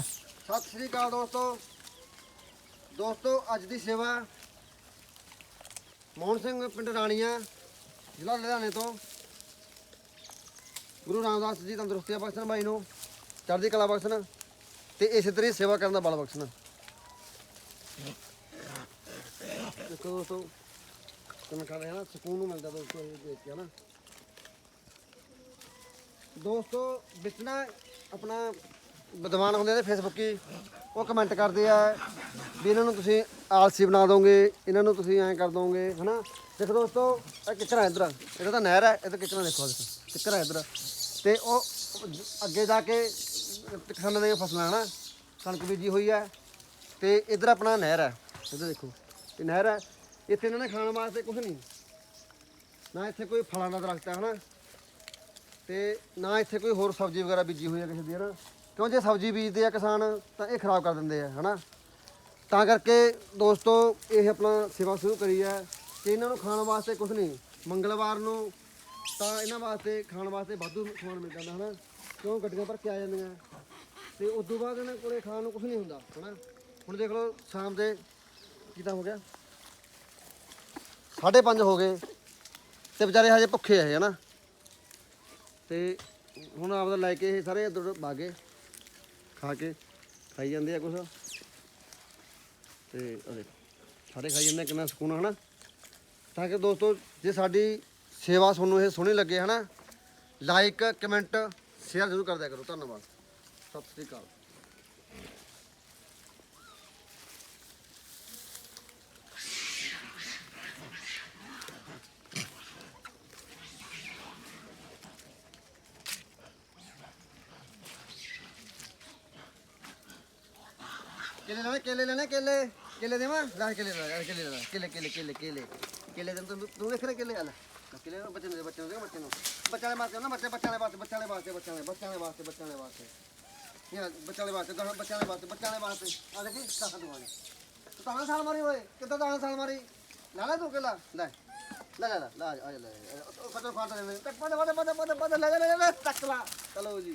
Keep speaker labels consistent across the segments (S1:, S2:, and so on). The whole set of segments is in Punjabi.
S1: ਸਤਿ ਸ੍ਰੀ ਅਕਾਲ ਦੋਸਤੋ। ਦੋਸਤੋ, ਅੱਜ ਦੀ ਸੇਵਾ ਮੋਹਨ ਸਿੰਘ ਪਿੰਡ ਰਾਣੀਆਂ, ਜ਼ਿਲ੍ਹਾ ਲੁਧਿਆਣੇ ਤੋਂ। ਗੁਰੂ ਰਾਮਦਾਸ ਜੀ ਤੰਦਰੁਸਤੀਆਂ ਬਖਸ਼ਣ, ਬਾਈ ਨੂੰ ਚੜ੍ਹਦੀ ਕਲਾ ਬਖਸ਼ਣ ਤੇ ਇਸੇ ਤਰ੍ਹਾਂ ਹੀ ਸੇਵਾ ਕਰਨ ਦਾ ਬਲ ਬਖਸ਼ਣ। ਦੇਖੋ ਦੋਸਤੋ, ਕਿਵੇਂ ਕਰ ਨਾ, ਸਕੂਨ ਨੂੰ ਮਿਲਦਾ ਦੋਸਤੋ, ਇਹ ਦੇਖ ਕੇ ਨਾ। ਦੋਸਤੋ ਵਿੱਚ ਨਾ ਆਪਣਾ ਵਿਦਵਾਨ ਹੁੰਦੇ ਨੇ ਫੇਸਬੁੱਕੀ ਉਹ ਕਮੈਂਟ ਕਰਦੇ ਆ ਵੀ ਇਹਨਾਂ ਨੂੰ ਤੁਸੀਂ ਆਲਸੀ ਬਣਾ ਦੋਗੇ, ਇਹਨਾਂ ਨੂੰ ਤੁਸੀਂ ਐਂ ਕਰ ਦੋਗੇ, ਹਨਾ? ਦੇਖੋ ਦੋਸਤੋ, ਇਹ ਕਿਚਰਾ ਇਧਰ? ਇਹਦਾ ਤਾਂ ਨਹਿਰ ਹੈ ਇਹ ਤਾਂ ਕਿਚਰਾ ਦੇਖੋ ਦੇਖੋ ਕਿਚਰਾ ਇੱਧਰ? ਤੇ ਉਹ ਅੱਗੇ ਜਾ ਕੇ ਕਿਸਾਨਾਂ ਦੀਆਂ ਫਸਲਾਂ, ਹਨਾ? ਕਣਕ ਬੀਜੀ ਹੋਈ ਹੈ ਤੇ ਇੱਧਰ ਆਪਣਾ ਨਹਿਰ ਹੈ ਇੱਧਰ ਦੇਖੋ, ਇਹ ਨਹਿਰ ਹੈ ਇੱਥੇ ਇਹਨਾਂ ਨੇ ਖਾਣ ਵਾਸਤੇ ਕੁਝ ਨਹੀਂ। ਨਾ ਇੱਥੇ ਕੋਈ ਫਲਾਂ ਦਾ ਦਰਖਤ ਹੈ ਹਨਾ? ਤੇ ਨਾ ਇੱਥੇ ਕੋਈ ਹੋਰ ਸਬਜ਼ੀ ਵਗੈਰਾ ਬੀਜੀ ਹੋਈ ਹੈ ਕਿਸੇ ਦੀ, ਹਨਾ? ਕਿਉਂ ਜੇ ਸਬਜ਼ੀ ਬੀਜਦੇ ਆ ਕਿਸਾਨ, ਤਾਂ ਇਹ ਖਰਾਬ ਕਰ ਦਿੰਦੇ ਆ, ਹਨਾ? ਤਾਂ ਕਰਕੇ ਦੋਸਤੋ, ਇਹ ਆਪਣਾ ਸੇਵਾ ਸ਼ੁਰੂ ਕਰੀ ਹੈ ਕਿ ਇਹਨਾਂ ਨੂੰ ਖਾਣ ਵਾਸਤੇ ਕੁਝ ਨਹੀਂ, ਮੰਗਲਵਾਰ ਨੂੰ ਤਾਂ ਇਹਨਾਂ ਵਾਸਤੇ, ਖਾਣ ਵਾਸਤੇ ਵਾਧੂ ਸਮਾਨ ਮਿਲ ਜਾਂਦਾ, ਹਨਾ? ਕਿਉਂ ਗੱਡੀਆਂ ਭਰ ਕੇ ਆ ਜਾਂਦੀਆਂ? ਤੇ ਉਸ ਤੋਂ ਬਾਅਦ ਇਹਨਾਂ ਕੋਲੇ ਖਾਣ ਨੂੰ ਕੁਝ ਨਹੀਂ ਹੁੰਦਾ, ਹਨਾ? ਹੁਣ ਦੇਖ ਲਓ, ਸ਼ਾਮ ਦੇ ਕਿਤਾ ਹੋ ਗਿਆ? 5:30 ਹੋ ਗਏ ਤੇ ਵਿਚਾਰੇ ਹਜੇ ਭੁੱਖੇ ਆ ਇਹ ਹਨਾ? ਤੇ ਹੁਣ ਆਪਦਾ ਲੈ ਕੇ ਇਹ ਸਾਰੇ ਇੱਧਰ ਉੱਧਰ ਭਾਗੇ। ਖਾ ਕੇ ਖਾਈ ਜਾਂਦੇ ਆ ਕੁਛ। ਤੇ ਆ ਸਾਰੇ ਖਾਈ ਜਾਂਦੇ ਆ, ਕਿੰਨਾ ਸਕੂਨ ਆ ਹਨਾ। ਤਾਂ ਕਿ ਦੋਸਤੋ ਜੇ ਸਾਡੀ ਸੇਵਾ ਤੁਹਾਨੂੰ ਇਹ ਸੋਹਣੀ ਲੱਗੇ ਹਨਾ ਲਾਈਕ ਕਮੈਂਟ ਸ਼ੇਅਰ ਜ਼ਰੂਰ ਕਰ ਦਿਆ ਕਰੋ। ਧੰਨਵਾਦ। ਸਤਿ ਸ੍ਰੀ ਅਕਾਲ। केले लावे केले लावे केले केले दे मग ला केले ला केले ला केले केले केले केले केले दे तू तू देख रे केले आला केले ना बच्चे बच्चे दे बच्चे ना बच्चे वाले मारते ना बच्चे बच्चे वाले बात बच्चे वाले बात बच्चे वाले बच्चे वाले बात बच्चे वाले बात ये बच्चे वाले बात गहन बच्चे वाले बात बच्चे वाले बात आ देखी कहां दुवाने तो ताना साल मारी होए कितना ताना साल मारी लाला तू केला ला ला ला ला आ ला खतर खाता दे तक बंद बंद बंद बंद ला ला ला तकला चलो जी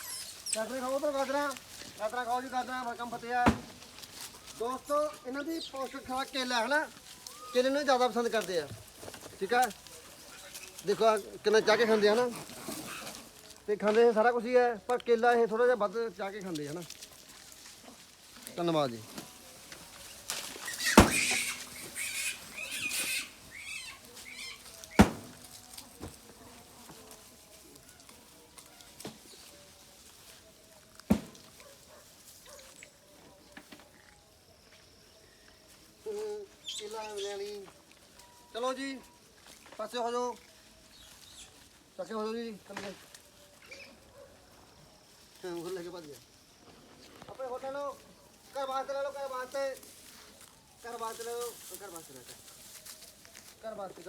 S1: ਗਾਜਰਾਂ ਖਾਓ ਤਾਂ ਗਾਜਰਾਂ ਗਾਜਰਾਂ ਖਾਓ ਜੀ ਗਾਜਰਾਂ ਬਰਕਮ ਫਤਿਆ ਦੋਸਤੋ, ਇਹਨਾਂ ਦੀ ਪੌਸ਼ਟਿਕ ਖੁਰਾਕ ਕੇਲਾ ਹੈ ਨਾ, ਕੇਲੇ ਨੂੰ ਜ਼ਿਆਦਾ ਪਸੰਦ ਕਰਦੇ ਆ। ਠੀਕ ਆ? ਦੇਖੋ ਆਹ ਕਿੰਨਾ ਚਾਹ ਕੇ ਖਾਂਦੇ ਆ ਨਾ। ਤੇ ਖਾਂਦੇ ਇਹ ਸਾਰਾ ਕੁਝ ਹੀ ਹੈ ਪਰ ਕੇਲਾ ਇਹ ਥੋੜਾ ਜਿਹਾ ਵੱਧ ਚਾਹ ਕੇ ਖਾਂਦੇ ਆ ਨਾ। ਧੰਨਵਾਦ ਜੀ। ਹਮ, ਕੇਲਾ ਲੈਣੀ ਚਲੋ ਜੀ ਪਾਸੇ ਹੋ ਜਾਓ। ਪਾਸੇ ਹੋ ਜਾਓ ਜੀ ਕੰਨੇ ਹਾਂ ਉਹ ਲੈ ਕੇ ਭੱਜ ਗਿਆ ਆਪਣੇ ਹੋਟਲ ਲਓ। ਘਰ ਵਾਸਤੇ ਲੈ ਲਓ ਘਰ ਵਾਸਤੇ ਘਰ ਵਾਸਤੇ ਲੈ ਲਓ ਘਰ ਵਾਸਤੇ ਲੈ ਘਰ ਵਾਸਤੇ